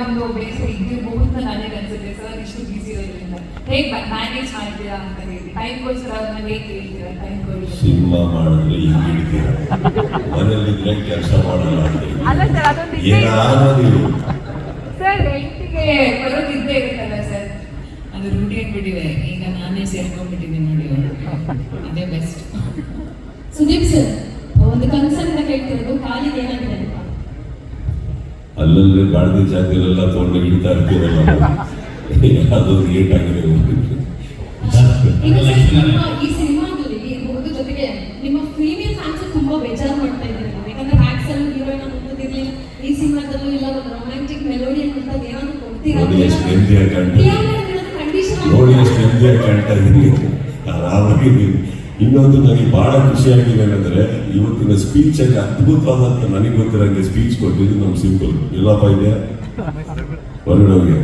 ಒಂದು ಬೇಸರ ಇದ್ದಿರಬಹುದು ಅಂತ ನನಗೆ ಅನ್ಸುತ್ತೆ ಸರ್ ಇಷ್ಟು ಬಿಸಿ ಇರೋದ್ರಿಂದ. ಹೇಗೆ ಮ್ಯಾನೇಜ್ ಮಾಡ್ತೀರಾ ಅಂತ ಹೇಳಿ. ಟೈಮ್ಗೋಸ್ಕರ ಅವ್ರನ್ನ ಹೇಗೆ ಕೇಳ್ತೀರಾ? ಟೈಮ್ಗೋಸ್ಕರ ಸಿನಿಮಾ ಮಾಡಿದ್ರೆ ಹಿಂಗೆ ಹಿಡಿತೀರ ಮನೇಲಿದ್ರೆ ಕೆಲಸ ಮಾಡಲ್ಲ ಅಂತ ಹೇಳಿ. ಅಲ್ಲ ಸರ್ ಅದೊಂದು ಏನಾದ್ರು ಸರ್ ಬರೋದಿದ್ದೇ ಇರುತ್ತಲ್ಲ ಸರ್? ಅದು ಈಗ ನಾನೇ ಸೇರ್ಕೊಂಡ್ಬಿಟ್ಟಿದ್ದೀನಿ ನೋಡಿ ಅವ್ರು. ಇದೇ ಬೆಸ್ಟ್ ಸುದೀಪ್ ಸರ್ ಒಂದು ಕನ್ಸರ್ನ್ ಕೇಳ್ತಿರೋದು ಅಲ್ಲಲ್ಲಿ ಗಾಡಿದ ಜಾತಿಯಲ್ಲೆಲ್ಲ ತೊಗೊಂಡು ಹಿಡಿತಾ ಇರ್ತೀರಲ್ಲ ಅದು ಏಟ್ ಆಗಿದೆ ನಿಮ್ಮ ಫ್ಯಾನ್ಸ್ ತುಂಬಾ ಬೇಜಾರು ಮಾಡ್ತಾ ಇದ್ದಾರೆ. ಯಾಕಂದ್ರೆ ಹ್ಯಾಕ್ಸ್ ಅಲ್ಲಿ ಹೀರೋಯಿನ್ ಮುಟ್ಟಿದಿರ್ಲಿಲ್ಲ ಈ ಸಿನಿಮಾದಲ್ಲೂ ಇಲ್ಲ ಒಂದು ರೊಮ್ಯಾಂಟಿಕ್ ಮೆಲೋಡಿ ಅಂತ ಏನಾದ್ರು ಕೊಡ್ತೀರಾ ನೋಡಿ ಎಷ್ಟು ನೆಮ್ಮದಿಯಾಗಿ ಕಾಣ್ತಾ ಕಂಡೀಷನ್ ನೋಡಿ ಎಷ್ಟು ನೆಮ್ಮದಿಯಾಗಿ ಕಾಣ್ತಾ ಇದ್ದೀನಿ ಆರಾಮಾಗಿದ್ದೀನಿ ಇನ್ನೊಂದು ನನಗೆ ಬಹಳ ಖುಷಿಯಾಗಿದೆ ಏನಂದ್ರೆ, ಇವತ್ತಿನ ಸ್ಪೀಚ್ ಅಲ್ಲಿ ಅದ್ಭುತವಾದಂತ ನನಗೆ ಗೊತ್ತಿರಂಗೆ ಸ್ಪೀಚ್ ಕೊಟ್ಟಿದ್ದು ನಮ್ಮ ಸಿಂಪಲ್ ಎಲ್ಲಪ್ಪ ಇದೆ ಹೊರಗಡೆ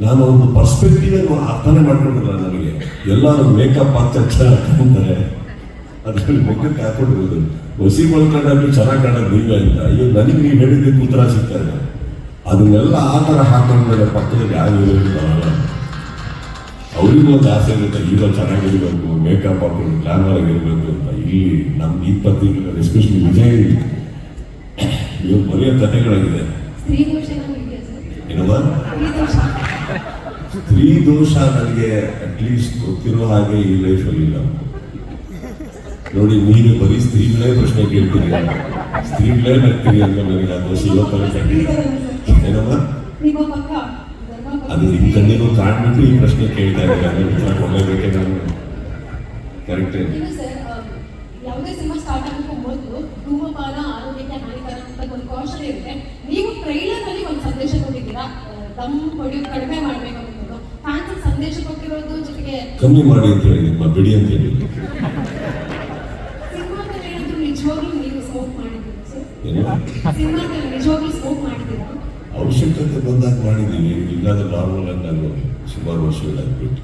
ನಾನು ಒಂದು ಪರ್ಸ್ಪೆಕ್ಟಿವ್ ಅರ್ಥನೇ ಮಾಡ್ಕೊಂಡಿಲ್ಲ ನನಗೆ. ಎಲ್ಲರೂ ಮೇಕಪ್ ಹಾಕ್ತಾ ಅಂತಾರೆ ಅದ್ರಲ್ಲಿ ಮುಖಕ್ಕೆ ಹಾಕೊಂಡಿರೋದು ಹೊಸಿ ಮಲ್ಕೊಂಡು ಚೆನ್ನಾಗಿ ಕಾಣೋದು ನೀವೇ ಅಂತ. ಅಯ್ಯೋ, ನನಗೆ ನೀವು ಹೇಳಿದ್ದಕ್ಕೆ ಉತ್ತರ ಸಿಗ್ತಾರೆ ಅದನ್ನೆಲ್ಲ ಆ ಥರ ಹಾಕೊಂಡ್ಮೇಲೆ ಪಕ್ಕದಲ್ಲಿ ಯಾರು ಹೀರೋ ಬರಲ್ಲ ಅವರಿಗೂ ಒಂದು ಆಸೆ ಇರುತ್ತೆ. ಹೀರೋ ಚೆನ್ನಾಗಿರ್ಬೇಕು ಮೇಕಪ್ ಹಾಕೊಂಡು ಗ್ಲಾಮರ್ ಆಗಿರ್ಬೇಕು ಅಂತ. ಇಲ್ಲಿ ನಮ್ಮ ಈ ಪತ್ರಿಕೆ ಎಸ್ಪೆಷಲಿ ವಿಜಯ್ ಇವ್ರು ಬರೆಯೋ ಕಥೆಗಳಾಗಿದೆ ಏನಮ್ಮ? ಸ್ತ್ರೀ ದೋಷ. ನನಗೆ ಅಟ್ಲೀಸ್ಟ್ ಗೊತ್ತಿರೋ ಹಾಗೆ ಈ ಲೈಫಲ್ಲಿ ಇಲ್ಲ. ನೋಡಿ ನೀನು ಬರೀ ಸ್ತ್ರೀಗಳೇ ಪ್ರಶ್ನೆ ಕೇಳ್ತೀರಿ. ಸ್ತ್ರೀಗಳೇ ನಗ್ತೀರಿ ಅಂತ ನನಗೆ ಆ ದೋಷ ಏನಮ್ಮ? ಅದು ನಿಮ್ಮ ಕಣ್ಣಿಗೂ ಕಾಣ್ಬಿಟ್ಟು ಈ ಪ್ರಶ್ನೆ ಕೇಳ್ತಾ ಇದ್ದಾರೆ. ಕೊಡಲೇಬೇಕೆ ನಾನು? ಕರೆಕ್ಟ್ ಯಾವುದೇ ಸಿನಿಮಾ ಸ್ಟಾರ್ಟ್ ಆಗಕ್ಕೂ ಮೊದಲು ಧೂಮಪಾನ ಆರೋಗ್ಯಕ್ಕೆ ಅಂತ ಒಂದು ಇರುತ್ತೆ. ನೀವು ಟ್ರೈಲರ್ ಅಲ್ಲಿ ಒಂದು ಸಂದೇಶ ಕೊಟ್ಟಿದ್ದೀರಾ? ದಮ್ ಕಡಿಮೆ ಮಾಡ್ಬೇಕು ಅನ್ನೋದು. ಫ್ಯಾನ್ಸ್ ಸಂದೇಶ ಕೊಟ್ಟಿರೋದು ಜೊತೆಗೆ ಕಮ್ಮಿ ಮಾಡಿ ಅಂತ ಹೇಳಿ ನಿಮ್ಮ ಬಿಡಿ ಅಂತ ಹೇಳಿ. ಸಿನಿಮಾದಲ್ಲಿ ಏನಾದ್ರು ನಿಜವಾಗ್ಲೂ ನೀವು ಸ್ಮೋಕ್ ಮಾಡಿದ್ದೀರಾ ಸರ್? ಏನು? ಸಿನಿಮಾದಲ್ಲಿ ನಿಜವಾಗ್ಲೂ ಸ್ಮೋಕ್ ಮಾಡಿದ್ದೀರಾ? ಅವಶ್ಯಕತೆ ಬಂದಾಗ ಮಾಡಿದ್ದೀವಿ ಇಲ್ಲಾಂದ್ರೆ ನಾರ್ಮಲ್ ಆಗಿ ನಾನು ಸುಮಾರು ವರ್ಷಗಳಾಗ್ಬಿಟ್ಟು